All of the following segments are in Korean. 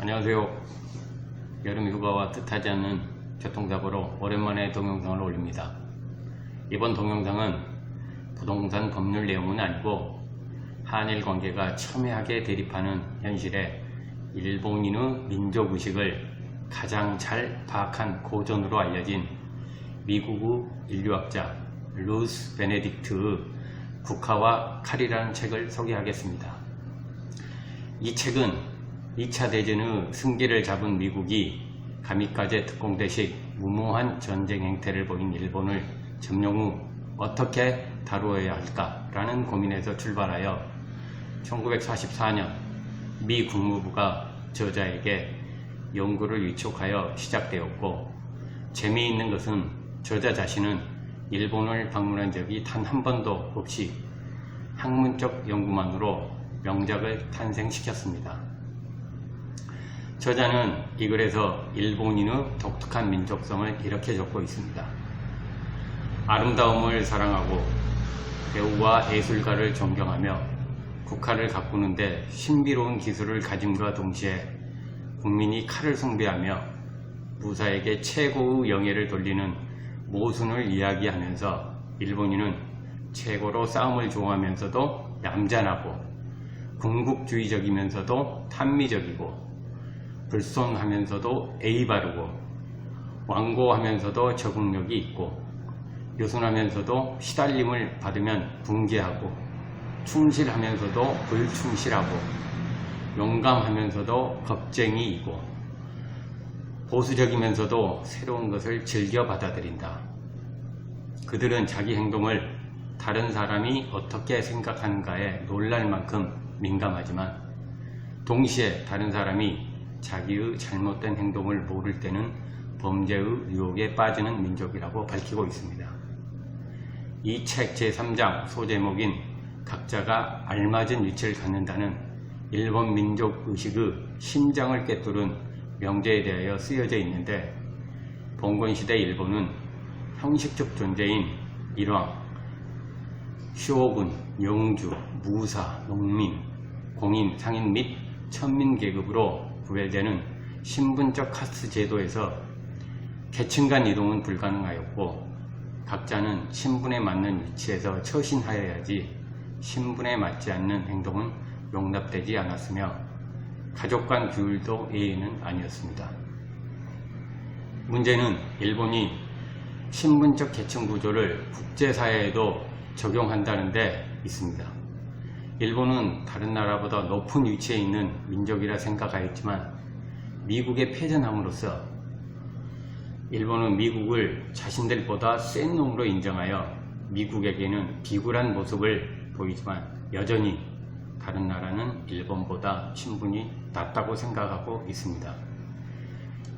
안녕하세요. 여름 휴가와 뜻하지 않는 교통사고로 오랜만에 동영상을 올립니다. 이번 동영상은 부동산 법률 내용은 아니고 한일 관계가 첨예하게 대립하는 현실에 일본인의 민족의식을 가장 잘 파악한 고전으로 알려진 미국의 인류학자 루스 베네딕트의 국화와 칼이라는 책을 소개하겠습니다. 이 책은 2차 대전의 승기를 잡은 미국이 가미까제 특공대식 무모한 전쟁 행태를 보인 일본을 점령 후 어떻게 다루어야 할까라는 고민에서 출발하여 1944년 미 국무부가 저자에게 연구를 위촉하여 시작되었고 재미있는 것은 저자 자신은 일본을 방문한 적이 단 한 번도 없이 학문적 연구만으로 명작을 탄생시켰습니다. 저자는 이 글에서 일본인의 독특한 민족성을 이렇게 적고 있습니다. 아름다움을 사랑하고 배우와 예술가를 존경하며 국화를 가꾸는데 신비로운 기술을 가짐과 동시에 국민이 칼을 숭배하며 무사에게 최고의 영예를 돌리는 모순을 이야기하면서 일본인은 최고로 싸움을 좋아하면서도 얌전하고 궁극주의적이면서도 탄미적이고 불손하면서도 예의 바르고 완고하면서도 적응력이 있고 요순하면서도 시달림을 받으면 붕괴하고 충실하면서도 불충실하고 용감하면서도 겁쟁이이고 보수적이면서도 새로운 것을 즐겨 받아들인다. 그들은 자기 행동을 다른 사람이 어떻게 생각하는가에 놀랄 만큼 민감하지만 동시에 다른 사람이 자기의 잘못된 행동을 모를 때는 범죄의 유혹에 빠지는 민족이라고 밝히고 있습니다. 이 책 제3장 소제목인 각자가 알맞은 위치를 갖는다는 일본 민족 의식의 심장을 꿰뚫은 명제에 대하여 쓰여져 있는데 봉건시대 일본은 형식적 존재인 일왕, 쇼군, 영주, 무사, 농민, 공인, 상인 및 천민 계급으로 구별되는 신분적 카스트 제도에서 계층 간 이동은 불가능하였고 각자는 신분에 맞는 위치에서 처신하여야지 신분에 맞지 않는 행동은 용납되지 않았으며 가족 간 규율도 예의는 아니었습니다. 문제는 일본이 신분적 계층 구조를 국제사회에도 적용한다는 데 있습니다. 일본은 다른 나라보다 높은 위치에 있는 민족이라 생각하였지만 미국에 패전함으로써 일본은 미국을 자신들보다 센 놈으로 인정하여 미국에게는 비굴한 모습을 보이지만 여전히 다른 나라는 일본보다 신분이 낮다고 생각하고 있습니다.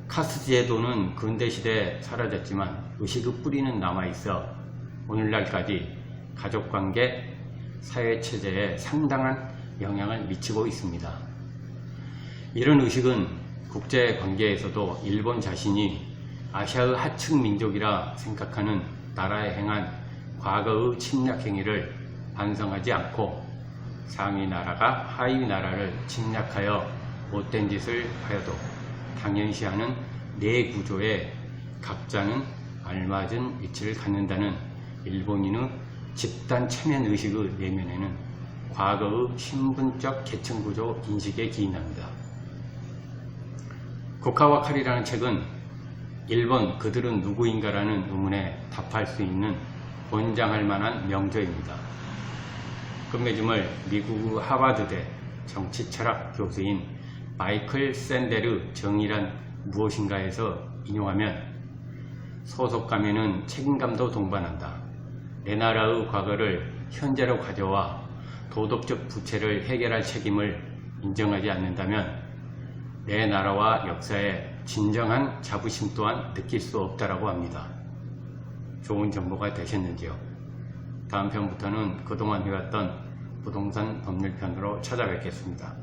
카스트 제도는 근대시대에 사라졌지만 의식의 뿌리는 남아있어 오늘날까지 가족관계, 사회체제에 상당한 영향을 미치고 있습니다. 이런 의식은 국제관계에서도 일본 자신이 아시아의 하층 민족이라 생각하는 나라에 행한 과거의 침략 행위를 반성하지 않고 상위 나라가 하위 나라를 침략하여 못된 짓을 하여도 당연시하는 내 구조에 각자는 알맞은 위치를 갖는다는 일본인의 집단 체면 의식의 내면에는 과거의 신분적 계층 구조 인식에 기인합니다. 국화와 칼이라는 책은 일본 그들은 누구인가라는 의문에 답할 수 있는 권장할 만한 명저입니다. 끝맺음을 미국 하버드대 정치철학 교수인 마이클 샌데르 정의란 무엇인가에서 인용하면 소속감에는 책임감도 동반한다. 내 나라의 과거를 현재로 가져와 도덕적 부채를 해결할 책임을 인정하지 않는다면 내 나라와 역사에 진정한 자부심 또한 느낄 수 없다라고 합니다. 좋은 정보가 되셨는지요? 다음 편부터는 그동안 해왔던 부동산 법률편으로 찾아뵙겠습니다.